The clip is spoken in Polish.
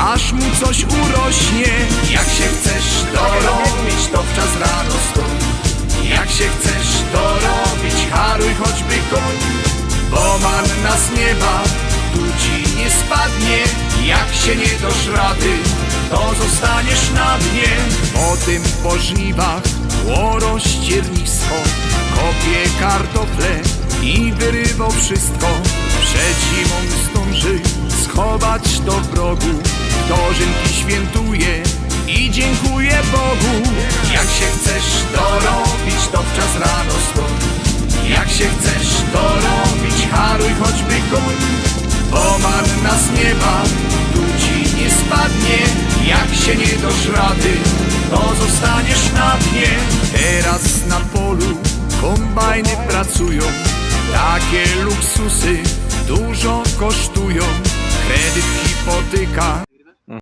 aż mu coś urośnie. Jak się chcesz dorobić, to w czas rano stój. Jak się chcesz dorobić, haruj choćby koń, bo manna z nieba tu ci nie spadnie. Jak się nie dosz rady, to zostaniesz na dnie. Potem po żniwach łoro ściernisko, kopie kartofle i wyrywo wszystko. Przed Dożynki świętuje i dziękuję Bogu. Jak się chcesz dorobić, to w czas rano stąd. Jak się chcesz dorobić, haruj choćby koń, bo manna z nieba tu ci nie spadnie. Jak się nie dosz rady, to zostaniesz na dnie. Teraz na polu kombajny pracują, takie luksusy dużo kosztują. Kredyt hipotyka